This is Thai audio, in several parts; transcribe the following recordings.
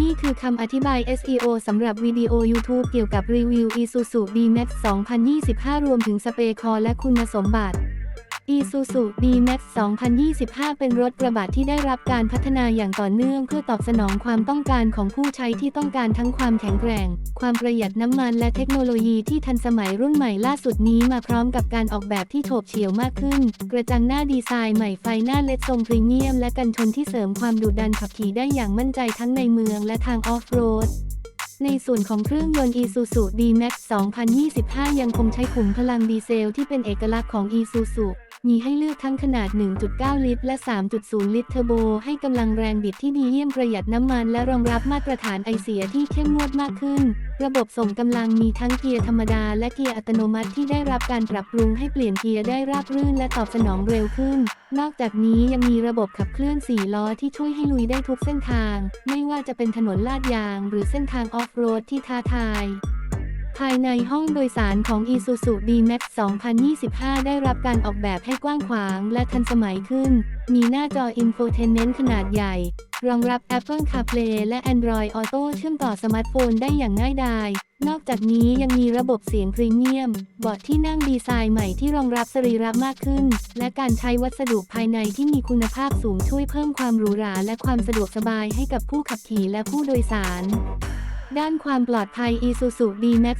นี่คือคำอธิบาย SEO สำหรับวิดีโอ YouTube เกี่ยวกับรีวิว Isuzu D-Max 2025 รวมถึงสเปคอร์และคุณสมบัติ Isuzu D-Max 2025 เป็นรถกระบะที่ได้รับการพัฒนาอย่างต่อเนื่องเพื่อตอบสนองความต้องการของผู้ใช้ที่ต้องการทั้งความแข็งแกร่ง ความประหยัดน้ำมันและเทคโนโลยีที่ทันสมัยรุ่นใหม่ล่าสุดนี้มาพร้อมกับการออกแบบที่โฉบเฉี่ยวมากขึ้น กระจังหน้าดีไซน์ใหม่ไฟหน้าเลดทรงพรีเมียม และกันชนที่เสริมความดุดันขับขี่ได้อย่างมั่นใจทั้งในเมืองและทางออฟโรดในส่วนของเครื่องยนต์ Isuzu D-Max 2025 ยังคงใช้ขุมพลังดีเซลที่เป็นเอกลักษณ์ของ Isuzu มีให้เลือกทั้งขนาด 1.9 ลิตร และ 3.0 ลิตรเทอร์โบ ให้กำลังแรงบิดที่ดีเยี่ยมประหยัดน้ำมันและรองรับมาตรฐานไอเสียที่เข้มงวดมากขึ้น ระบบส่งกำลังมีทั้งเกียร์ธรรมดา และเกียร์อัตโนมัติที่ได้รับการปรับปรุงให้เปลี่ยนเกียร์ได้ราบรื่นและตอบสนองเร็วขึ้น นอกจากนี้ยังมีระบบขับเคลื่อน 4 ล้อที่ช่วยให้ลุยได้ทุกเส้นทาง ไม่ว่าจะเป็นถนนลาดยาง หรือเส้นทางออฟโรดที่ท้าทาย ภายในห้องโดยสารของ Isuzu D-Max 2025 ได้รับการออกแบบให้กว้างขวางและทันสมัยขึ้น มีหน้าจอ Infotainment ขนาดใหญ่ รองรับ Apple CarPlay และ Android Auto เชื่อมต่อสมาร์ทโฟนได้อย่างง่ายดาย นอกจากนี้ยังมีระบบเสียงพรีเมียมเบาะที่นั่งดีไซน์ใหม่ที่รองรับสรีระมากขึ้น และการใช้วัสดุภายในที่มีคุณภาพสูงช่วยเพิ่มความหรูหราและความสะดวกสบายให้กับผู้ขับขี่และผู้โดยสาร ด้านความปลอดภัย Isuzu D-Max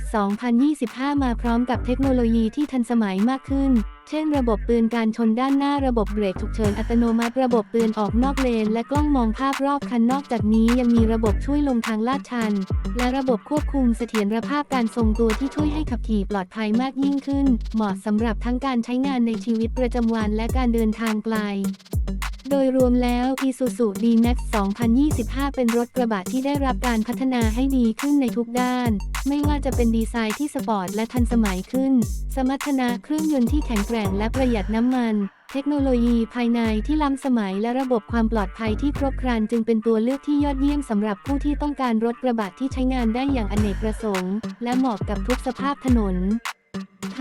2025 มาพร้อมกับเทคโนโลยีที่ทันสมัยมากขึ้น เช่นระบบเตือนการชนด้านหน้าระบบเบรกฉุกเฉินอัตโนมัติระบบเตือนออกนอกเลน และกล้องมองภาพรอบคันนอกจากนี้ยังมีระบบช่วยลงทางลาดชัน และระบบควบคุมเสถียรภาพการทรงตัวที่ช่วยให้ขับขี่ปลอดภัยมากยิ่งขึ้น เหมาะสำหรับทั้งการใช้งานในชีวิตประจำวันและการเดินทางไกล โดยรวมแล้ว Isuzu D-Max 2025 เป็นรถกระบะที่ได้รับการพัฒนาให้ดีขึ้นในทุกด้าน ไม่ว่าจะเป็นดีไซน์ที่สปอร์ตและทันสมัยขึ้น สมรรถนะเครื่องยนต์ที่แข็งแกร่งและประหยัดน้ำมัน เทคโนโลยีภายในที่ล้ำสมัยและระบบความปลอดภัยที่ครบครันจึงเป็นตัวเลือกที่ยอดเยี่ยมสำหรับผู้ที่ต้องการรถกระบะที่ใช้งานได้อย่างอเนกประสงค์ และเหมาะกับทุกสภาพถนน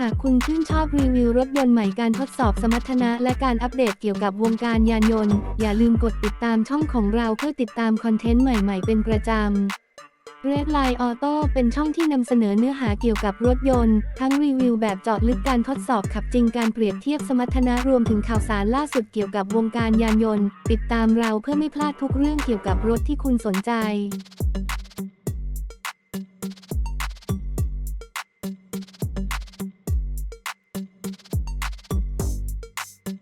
หากคุณชื่นชอบรีวิวรถยนต์ใหม่การทดสอบสมรรถนะ และการอัปเดตเกี่ยวกับวงการยานยนต์ อย่าลืมกดติดตามช่องของเราเพื่อติดตามคอนเทนต์ใหม่ๆ เป็นประจำ Red Line Auto เป็นช่องที่นำเสนอเนื้อหาเกี่ยวกับรถยนต์ ทั้งรีวิวแบบเจาะลึกการทดสอบขับจริงการเปรียบเทียบสมรรถนะรวมถึงข่าวสารล่าสุดเกี่ยวกับวงการยานยนต์ ติดตามเราเพื่อไม่พลาดทุกเรื่องเกี่ยวกับรถที่คุณสนใจ